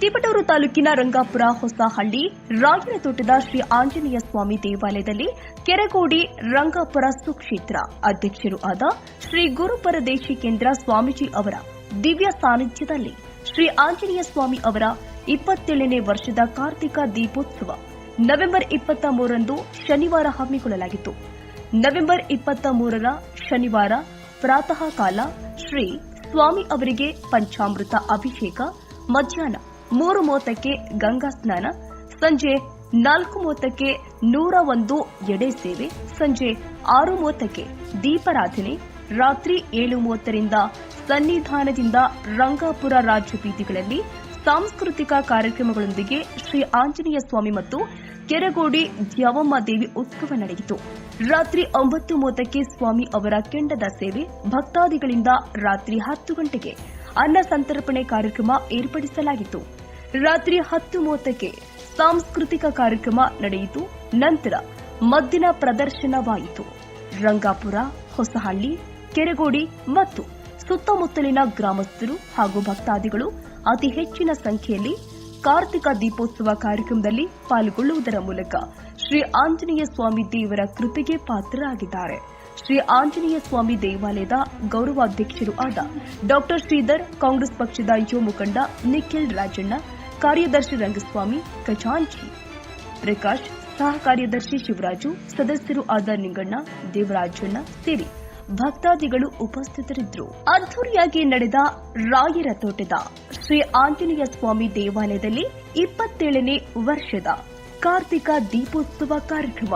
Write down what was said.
ತಿಪಟೂರು ತಾಲೂಕಿನ ರಂಗಾಪುರ ಹೊಸಹಳ್ಳಿ ರಾಯನ ತೋಟದ ಶ್ರೀ ಆಂಜನೇಯ ಸ್ವಾಮಿ ದೇವಾಲಯದಲ್ಲಿ ಕೆರಗೋಡಿ ರಂಗಾಪುರ ಸುಕ್ಷೇತ್ರ. ಅಧ್ಯಕ್ಷರು ಆದ ಶ್ರೀ ಗುರುಪರದೇಶಿ ಕೇಂದ್ರ ಸ್ವಾಮೀಜಿ ಅವರ ದಿವ್ಯ ಸಾನ್ನಿಧ್ಯದಲ್ಲಿ ಶ್ರೀ ಆಂಜನೇಯ ಸ್ವಾಮಿ ಅವರ ಇಪ್ಪತ್ತೇಳನೇ ವರ್ಷದ ಕಾರ್ತಿಕ ದೀಪೋತ್ಸವ ನವೆಂಬರ್ ಇಪ್ಪತ್ತ ಮೂರರಂದು ಶನಿವಾರ ಹಮ್ಮಿಕೊಳ್ಳಲಾಗಿತ್ತು. ನವೆಂಬರ್ ಇಪ್ಪತ್ತ ಮೂರರ ಶನಿವಾರ ಪ್ರಾತಃ ಕಾಲ ಶ್ರೀ ಸ್ವಾಮಿ ಅವರಿಗೆ ಪಂಚಾಮೃತ ಅಭಿಷೇಕ, ಮಧ್ಯಾಹ್ನ ಮೂರು ಮೂವತ್ತಕ್ಕೆ ಗಂಗಾ ಸ್ನಾನ, ಸಂಜೆ ನಾಲ್ಕು ಮೂವತ್ತಕ್ಕೆ ನೂರ ಒಂದು ಎಡೆ ಸೇವೆ, ಸಂಜೆ ಆರು ಮೂವತ್ತಕ್ಕೆ ದೀಪಾರಾಧನೆ, ರಾತ್ರಿ ಏಳು ಮೂವತ್ತರಿಂದ ಸನ್ನಿಧಾನದಿಂದ ರಂಗಾಪುರ ರಾಜ್ಯ ಬೀದಿಗಳಲ್ಲಿ ಸಾಂಸ್ಕೃತಿಕ ಕಾರ್ಯಕ್ರಮಗಳೊಂದಿಗೆ ಶ್ರೀ ಆಂಜನೇಯ ಸ್ವಾಮಿ ಮತ್ತು ಕೆರಗೋಡಿ ದ್ಯಾವಮ್ಮ ದೇವಿ ಉತ್ಸವ ನಡೆಯಿತು. ರಾತ್ರಿ ಒಂಬತ್ತು ಮೂವತ್ತಕ್ಕೆ ಸ್ವಾಮಿ ಅವರ ಕೆಂಡದ ಸೇವೆ, ಭಕ್ತಾದಿಗಳಿಂದ ರಾತ್ರಿ ಹತ್ತು ಗಂಟೆಗೆ ಅನ್ನ ಸಂತರ್ಪಣೆ ಕಾರ್ಯಕ್ರಮ ಏರ್ಪಡಿಸಲಾಗಿತ್ತು. ರಾತ್ರಿ ಹತ್ತು ಮೂವತ್ತಕ್ಕೆ ಸಾಂಸ್ಕೃತಿಕ ಕಾರ್ಯಕ್ರಮ ನಡೆಯಿತು. ನಂತರ ಮದ್ದಿನ ಪ್ರದರ್ಶನವಾಯಿತು. ರಂಗಾಪುರ, ಹೊಸಹಳ್ಳಿ, ಕೆರೆಗೋಡಿ ಮತ್ತು ಸುತ್ತಮುತ್ತಲಿನ ಗ್ರಾಮಸ್ಥರು ಹಾಗೂ ಭಕ್ತಾದಿಗಳು ಅತಿ ಹೆಚ್ಚಿನ ಸಂಖ್ಯೆಯಲ್ಲಿ ಕಾರ್ತಿಕ ದೀಪೋತ್ಸವ ಕಾರ್ಯಕ್ರಮದಲ್ಲಿ ಪಾಲ್ಗೊಳ್ಳುವುದರ ಮೂಲಕ ಶ್ರೀ ಆಂಜನೇಯ ಸ್ವಾಮಿ ದೇವರ ಕೃಪೆಗೆ ಪಾತ್ರರಾಗಿದ್ದಾರೆ. ಶ್ರೀ ಆಂಜನೇಯ ಸ್ವಾಮಿ ದೇವಾಲಯದ ಗೌರವಾಧ್ಯಕ್ಷರು ಆದ ಡಾಕ್ಟರ್ ಶ್ರೀಧರ್ ಕಾಂಗ್ರೆಸ್ ಪಕ್ಷದ ಯುವ ಮುಖಂಡ ನಿಖಿಲ್ ರಾಜಣ್ಣ ಕಾರ್ಯದರ್ಶಿ ರಂಗಸ್ವಾಮಿ, ಖಜಾಂಚಿ. ಪ್ರಕಾಶ್, ಸಹ ಕಾರ್ಯದರ್ಶಿ ಶಿವರಾಜು, ಸದಸ್ಯರು ಆದ ನಿಂಗಣ್ಣ, ದೇವರಾಜಣ್ಣ ಸೇರಿ ಭಕ್ತಾದಿಗಳು ಉಪಸ್ಥಿತರಿದ್ದರು. ಅದ್ದೂರಿಯಾಗಿ ನಡೆದ ರಾಯರ ತೋಟದ ಶ್ರೀ ಆಂಜನೇಯ ಸ್ವಾಮಿ ದೇವಾಲಯದಲ್ಲಿ ಇಪ್ಪತ್ತೇಳನೇ ವರ್ಷದ ಕಾರ್ತಿಕ ದೀಪೋತ್ಸವ ಕಾರ್ಯಕ್ರಮ.